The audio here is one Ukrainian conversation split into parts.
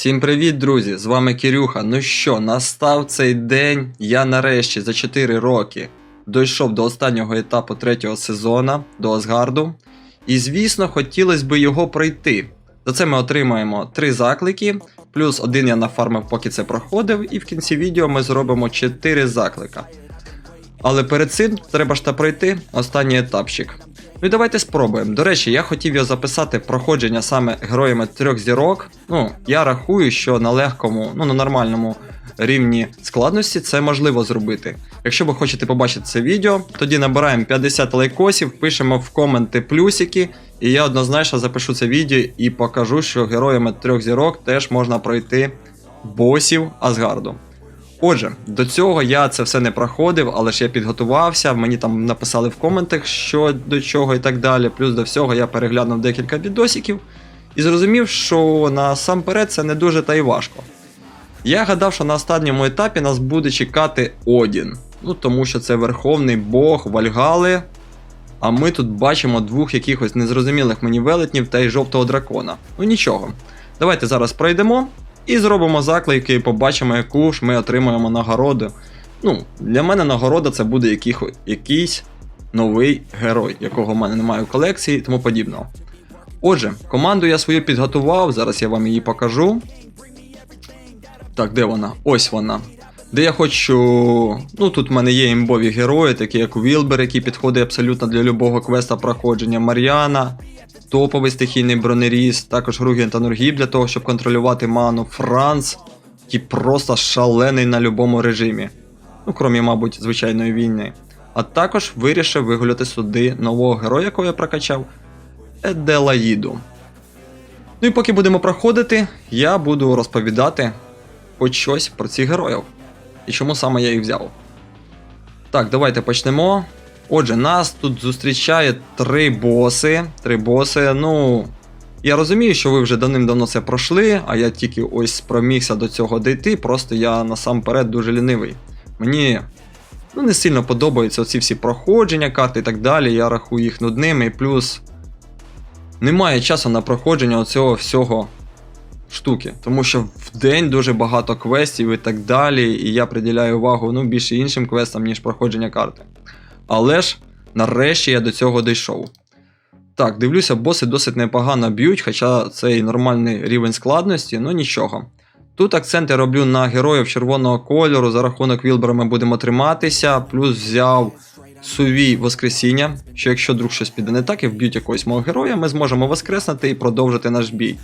Всім привіт, друзі! З вами Кирюха. Ну що, настав цей день. Я нарешті за 4 роки дійшов до останнього етапу третього сезону, до Асгарду. І звісно, хотілося б його пройти. За це ми отримаємо 3 заклики, плюс один я нафармив, поки це проходив, і в кінці відео ми зробимо 4 заклика. Але перед цим треба ж та пройти останній етапчик. Ну і давайте спробуємо. До речі, я хотів його записати проходження саме героями трьох зірок. Ну, я рахую, що на легкому, ну на нормальному рівні складності це можливо зробити. Якщо ви хочете побачити це відео, тоді набираємо 50 лайкосів, пишемо в коменти плюсики, і я однозначно запишу це відео і покажу, що героями трьох зірок теж можна пройти босів Асгарду. Отже, до цього я це все не проходив, але ж я підготувався. Мені там написали в коментах, що до чого і так далі. Плюс до всього я переглянув декілька відосиків і зрозумів, що насамперед це не дуже та й важко. Я гадав, що на останньому етапі нас буде чекати Одін. Ну тому що це верховний бог Вальгали. А ми тут бачимо двох якихось незрозумілих мені велетнів та й жовтого дракона. Ну нічого. Давайте зараз пройдемо і зробимо заклики, і побачимо, яку ж ми отримаємо нагороду. Ну, для мене нагорода це буде яких, якийсь новий герой, якого в мене немає в колекції і тому подібного. Отже, команду я свою підготував, зараз я вам її покажу. Так, де вона? Ось вона. Де я хочу. Ну, тут в мене є імбові герої, такі як Вілбер, який підходить абсолютно для любого квеста проходження Мар'яна, топовий стихійний бронеріз, також Руген та Нургіб для того, щоб контролювати ману, Франц, який просто шалений на любому режимі. Ну, крім, мабуть, звичайної війни. А також вирішив вигуляти сюди нового героя, якого я прокачав Еделаїду. Ну і поки будемо проходити, я буду розповідати хоч щось про цих героїв. І чому саме я їх взяв. Так, давайте почнемо. Отже, нас тут зустрічає три боси. Три боси. Ну. Я розумію, що ви вже давним-давно це пройшли, а я тільки ось спромігся до цього дійти, просто я насамперед дуже лінивий. Мені ну, не сильно подобаються оці всі проходження, карти і так далі. Я рахую їх нудними, і плюс немає часу на проходження оцього всього штуки. Тому що в день дуже багато квестів і так далі, і я приділяю увагу ну, більше іншим квестам, ніж проходження карти. Але ж нарешті я до цього дійшов. Так, дивлюся, боси досить непогано б'ють, хоча це і нормальний рівень складності, ну нічого. Тут акценти роблю на героїв червоного кольору, за рахунок Вілбера ми будемо триматися, плюс взяв сувій Воскресіння, що якщо вдруг щось піде не так і вб'ють якогось мого героя, ми зможемо воскреснути і продовжити наш бій.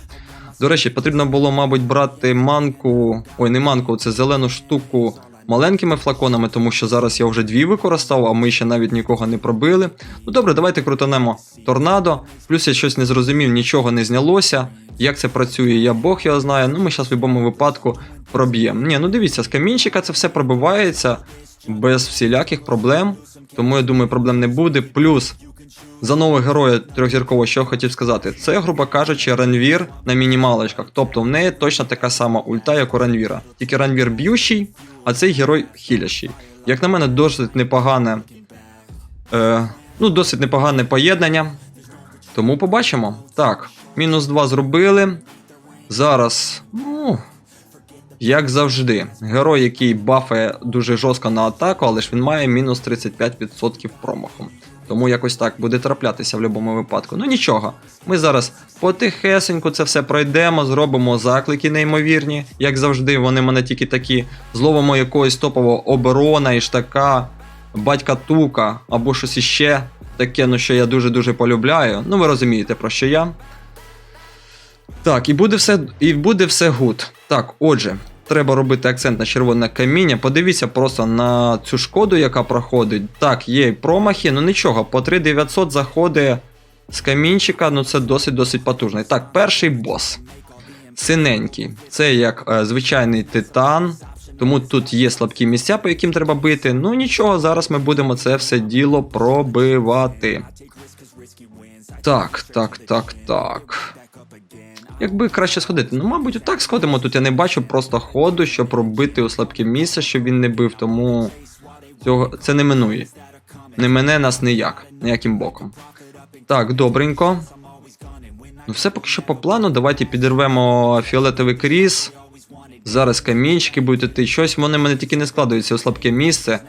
До речі, потрібно було, мабуть, брати манку. Ой, не манку, це зелену штуку маленькими флаконами, тому що зараз я вже дві використав, а ми ще навіть нікого не пробили. Ну добре, давайте крутанемо торнадо. Плюс я щось не зрозумів, нічого не знялося. Як це працює, я Бог його знає. Ну ми зараз в будь-якому випадку проб'ємо. Ні, ну дивіться, з камінчика це все пробивається без всіляких проблем. Тому я думаю, проблем не буде. Плюс за нового героя трьохзіркового, що хотів сказати, це, грубо кажучи, ранвір на мінімалочках. Тобто в неї точно така сама ульта, як у ранвіра. Тільки ранвір б'ющий, а цей герой хілящий. Як на мене, досить непогане. Е, ну, досить непогане поєднання. Тому побачимо. Так, мінус 2 зробили. Зараз, ну. Як завжди, герой, який бафає дуже жорстко на атаку, але ж він має мінус 35% промаху. Тому якось так буде траплятися в будь-якому випадку. Ну нічого, ми зараз потихесеньку це все пройдемо, зробимо заклики неймовірні, як завжди, вони мене тільки такі. Зловимо якогось топового оборона, іштака, батька тука або щось іще таке, ну що я дуже-дуже полюбляю. Ну ви розумієте, про що я. Так, і буде все і буде все гуд. Так, отже, треба робити акцент на червоне каміння. Подивіться просто на цю шкоду, яка проходить. Так, є промахи, ну нічого, по 3900 заходить з камінчика, ну це досить-досить потужний. Так, перший бос. Синенький. Це як е, звичайний титан. Тому тут є слабкі місця, по яким треба бити. Ну нічого, зараз ми будемо це все діло пробивати. Так, так, так, так. Якби краще сходити. Ну, мабуть, отак сходимо. Тут я не бачу просто ходу, щоб пробити у слабке місце, щоб він не бив, тому цього це не минує. Не мене нас ніяк, ніяким боком. Так, добренько. Ну, все поки що по плану. Давайте підірвемо фіолетовий кріс. Зараз камінчики будуть іти. Щось вони мене тільки не складуються у слабке місце.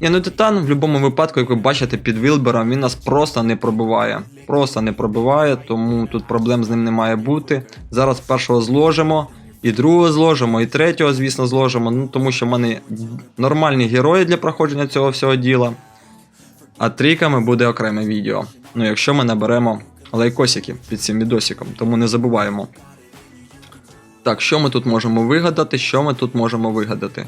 Ні, ну титан в будь-якому випадку, як ви бачите, під Вілбером він нас просто не пробиває. Просто не пробиває, тому тут проблем з ним не має бути. Зараз першого зложимо, і другого зложимо, і третього, звісно, зложимо. Ну тому що в мене нормальні герої для проходження цього всього діла. А трійками буде окреме відео. Ну, якщо ми наберемо лайкосики під цим відосиком, тому не забуваємо. Так, що ми тут можемо вигадати? Що ми тут можемо вигадати?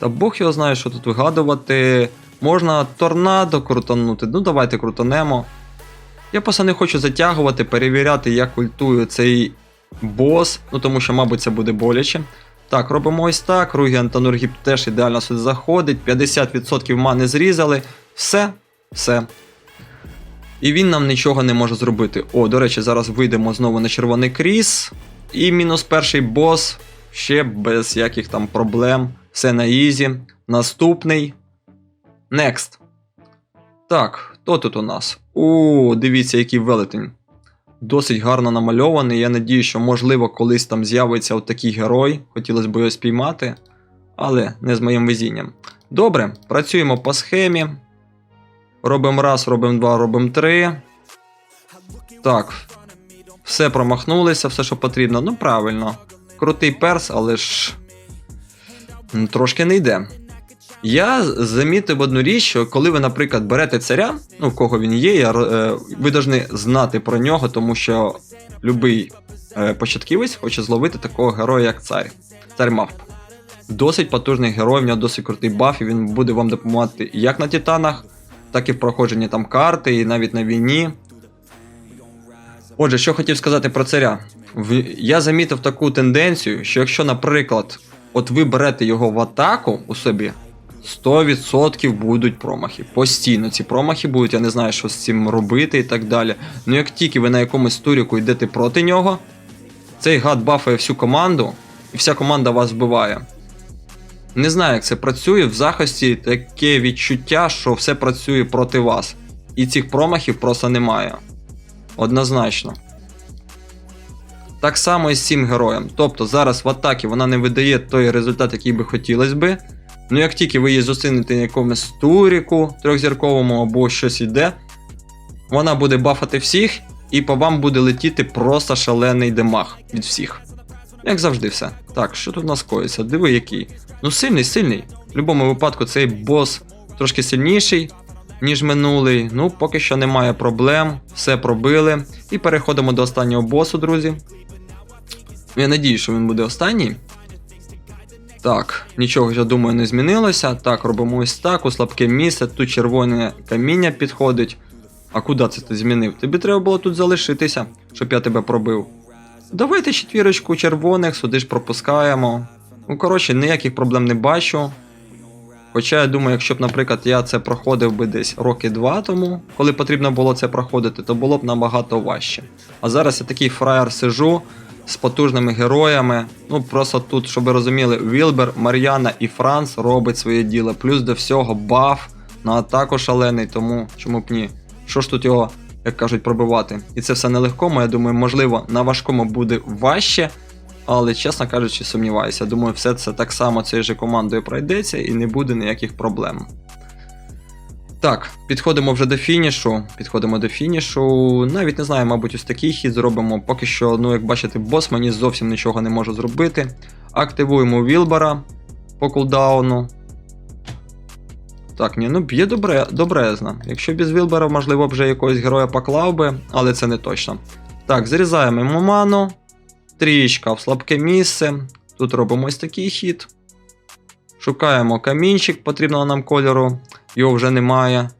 Та Бог його знає, що тут вигадувати. Можна торнадо крутанути. Ну, давайте крутанемо. Я просто не хочу затягувати, перевіряти, як ультує цей бос, ну тому що, мабуть, це буде боляче. Так, робимо ось так. Ругіан та Нургіп теж ідеально сюди заходить. 50% мани зрізали. Все, все. І він нам нічого не може зробити. О, до речі, зараз вийдемо знову на червоний кріс. І мінус перший бос. Ще без яких там проблем. Все на ізі. Наступний. Next. Так, хто тут у нас? О, дивіться, який велетень. Досить гарно намальований. Я надію, що, можливо, колись там з'явиться от такий герой. Хотілося б його спіймати. Але не з моїм везінням. Добре, працюємо по схемі. Робимо раз, робимо два, робимо три. Так. Все промахнулися, все, що потрібно. Ну, правильно. Крутий перс, але ж. Трошки не йде. Я замітив одну річ, що коли ви, наприклад, берете царя, ну в кого він є, е, ви повинні знати про нього, тому що будь-який е, початківець хоче зловити такого героя, як цар. Цар мавп. Досить потужний герой, в нього досить крутий баф, і він буде вам допомагати як на титанах, так і в проходженні там карти, і навіть на війні. Отже, що хотів сказати про царя. Я замітив таку тенденцію, що якщо, наприклад, от ви берете його в атаку у собі, 100% будуть промахи. Постійно ці промахи будуть, я не знаю, що з цим робити і так далі. Ну як тільки ви на якомусь туріку йдете проти нього, цей гад бафає всю команду, і вся команда вас вбиває. Не знаю, як це працює. В захисті таке відчуття, що все працює проти вас. І цих промахів просто немає. Однозначно. Так само і з цим героєм. Тобто зараз в атакі вона не видає той результат, який би хотілося би. Ну як тільки ви її зустрінете на якомусь туріку трьохзірковому або щось іде, вона буде бафати всіх, і по вам буде летіти просто шалений демаг від всіх. Як завжди, все. Так, що тут у нас коїться? Диви, який. Ну, сильний, сильний. В будь-якому випадку цей бос трошки сильніший, ніж минулий. Ну, поки що немає проблем. Все пробили. І переходимо до останнього босу, друзі. Я надію, що він буде останній. Так, нічого, я думаю, не змінилося. Так, робимо ось так, у слабке місце, тут червоне каміння підходить. А куди це ти змінив? Тобі треба було тут залишитися, щоб я тебе пробив. Давайте четвірочку червоних, сюди ж пропускаємо. Ну, коротше, ніяких проблем не бачу. Хоча я думаю, якщо б, наприклад, я це проходив би десь роки два тому, коли потрібно було це проходити, то було б набагато важче. А зараз я такий фраєр сижу з потужними героями. Ну просто тут, щоб ви розуміли, Вілбер, Мар'яна і Франц робить своє діло. Плюс до всього баф на атаку шалений, тому чому б ні? Що ж тут його, як кажуть, пробивати? І це все нелегко, я думаю, можливо, на важкому буде важче. Але, чесно кажучи, сумніваюся. Думаю, все це так само цією же командою пройдеться і не буде ніяких проблем. Так, підходимо вже до фінішу. Підходимо до фінішу. Навіть не знаю, мабуть, ось такий хід зробимо. Поки що, ну, як бачите, бос мені зовсім нічого не може зробити. Активуємо Вілбера по кулдауну. Так, ні, ну б'є добре, добрезно. Якщо без Вілбера, можливо, вже якогось героя поклав би, але це не точно. Так, зрізаємо йому ману. Трієчка в слабке місце. Тут робимо ось такий хід. Шукаємо камінчик потрібного нам кольору. Його вже немає.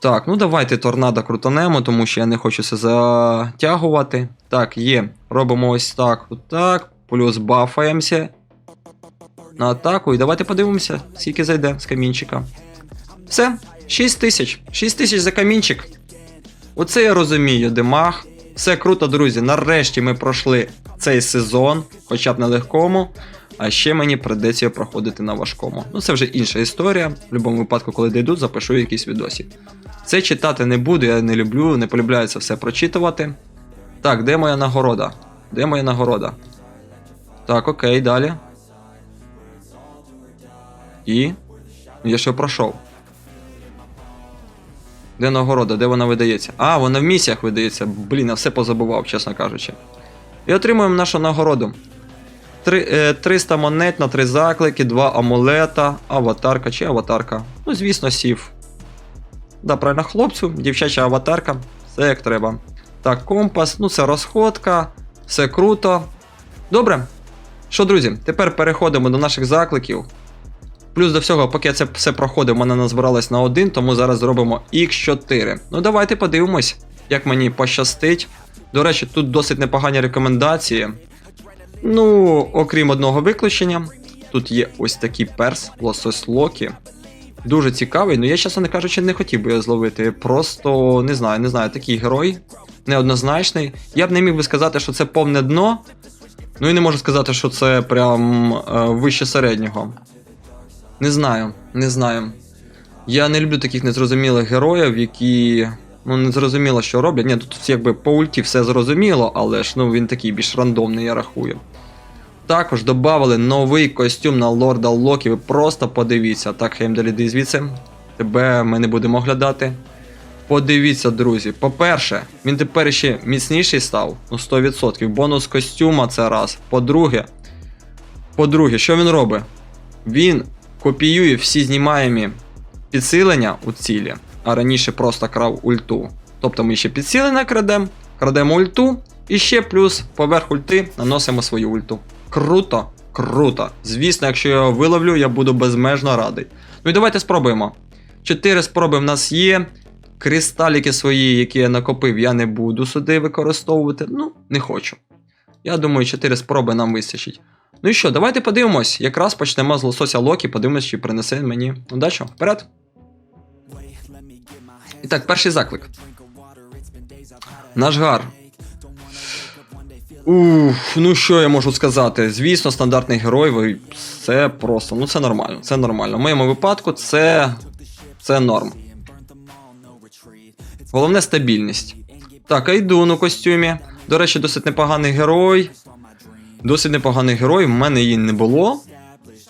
Так, ну давайте торнадо крутанемо, тому що я не хочу це затягувати. Так, є. Робимо ось так, отак. Плюс бафаємося. На атаку. І давайте подивимося, скільки зайде з камінчика. Все, 6 тисяч. 6 тисяч за камінчик. Оце я розумію, демаг. Все круто, друзі. Нарешті ми пройшли цей сезон, хоча б на легкому. А ще мені придеться проходити на важкому. Ну це вже інша історія. В будь-якому випадку, коли дійду, запишу якийсь відосик. Це читати не буду, я не люблю, не полюбляю це все прочитувати. Так, де моя нагорода? Де моя нагорода? Так, окей, далі. І. Я ще пройшов. Де нагорода? Де вона видається? А, вона в місіях видається. Блін, я все позабував, чесно кажучи. І отримуємо нашу нагороду. Три, е, 300 монет на 3 заклики, 2 амулета, аватарка чи аватарка. Ну, звісно, сів. Да, правильно, хлопцю, дівчача аватарка, все як треба. Так, компас, ну це розходка, все круто. Добре. Що, друзі, тепер переходимо до наших закликів. Плюс до всього, поки я це все проходив, мене назбиралось на один, тому зараз зробимо X4. Ну давайте подивимось, як мені пощастить. До речі, тут досить непогані рекомендації. Ну, окрім одного виключення, тут є ось такий перс, лосось Локі. Дуже цікавий, ну я, чесно не кажучи, не хотів би його зловити. Просто не знаю, не знаю, такий герой, неоднозначний. Я б не міг би сказати, що це повне дно. Ну і не можу сказати, що це прям е, вище середнього. Не знаю, не знаю. Я не люблю таких незрозумілих героїв, які. Ну, не зрозуміло, що роблять. Ні, тут якби по ульті все зрозуміло, але ж ну він такий більш рандомний, я рахую. Також додали новий костюм на лорда Локі. Просто подивіться. Так, Хеймдал, іди звідси. Тебе ми не будемо оглядати. Подивіться, друзі. По-перше, він тепер ще міцніший став. Ну, 100%. Бонус костюма це раз. По-друге, по-друге, що він робить? Він копіює всі знімаємі підсилення у цілі, а раніше просто крав ульту. Тобто ми ще підсилення крадемо, крадемо ульту, і ще плюс поверх ульти наносимо свою ульту. Круто, круто. Звісно, якщо я його виловлю, я буду безмежно радий. Ну і давайте спробуємо. Чотири спроби в нас є. Кристаліки свої, які я накопив, я не буду сюди використовувати. Ну, не хочу. Я думаю, 4 спроби нам вистачить. Ну і що, давайте подивимось. Якраз почнемо з лосося Локі, подивимось, чи принесе мені удачу. Вперед! І так, перший заклик. Наш гар. Уф, ну що я можу сказати? Звісно, стандартний герой, ви- це просто, ну це нормально, це нормально. В моєму випадку це. це норм. Головне стабільність. Так, Айдун у костюмі. До речі, досить непоганий герой. Досить непоганий герой, в мене її не було.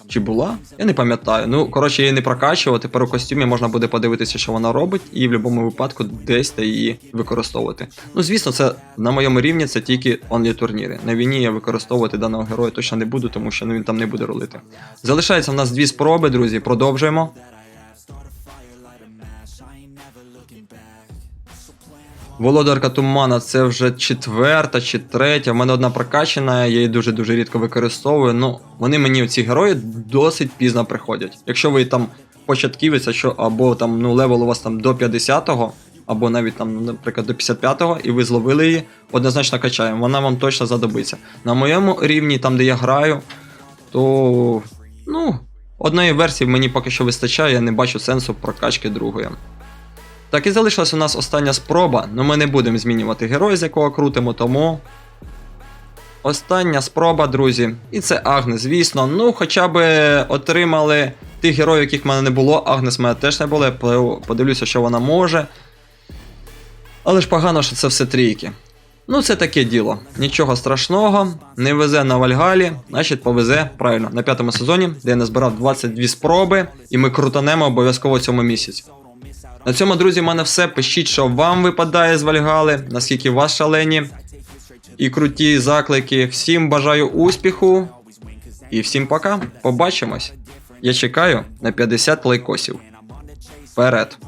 Чи була? Я не пам'ятаю. Ну, коротше, її не прокачував. Тепер у костюмі можна буде подивитися, що вона робить, і в будь-якому випадку десь та її використовувати. Ну, звісно, це на моєму рівні це тільки онлі турніри. На війні я використовувати даного героя точно не буду, тому що ну, він там не буде рулити. Залишається в нас дві спроби, друзі. Продовжуємо. Володарка Тумана це вже четверта чи третя. В мене одна прокачана, я її дуже-дуже рідко використовую. Ну, вони мені, ці герої, досить пізно приходять. Якщо ви там початківець, що або там ну, левел у вас там до 50-го, або навіть там, наприклад, до 55-го, і ви зловили її, однозначно качаємо. Вона вам точно задобиться. На моєму рівні, там де я граю, то ну, одної версії мені поки що вистачає, я не бачу сенсу прокачки другої. Так і залишилась у нас остання спроба, але ми не будемо змінювати героя, з якого крутимо, тому. Остання спроба, друзі. І це Агнес, звісно. Ну, хоча б отримали тих героїв, яких в мене не було. Агнес в мене теж не було. Я подивлюся, що вона може. Але ж погано, що це все трійки. Ну, це таке діло. Нічого страшного, не везе на Вальгалі, значить повезе правильно на п'ятому сезоні, де я назбирав 22 спроби, і ми крутанемо обов'язково цьому місяці. На цьому, друзі, в мене все. Пишіть, що вам випадає з Вальгали, наскільки вас шалені і круті заклики. Всім бажаю успіху і всім пока. Побачимось. Я чекаю на 50 лайкосів. Вперед!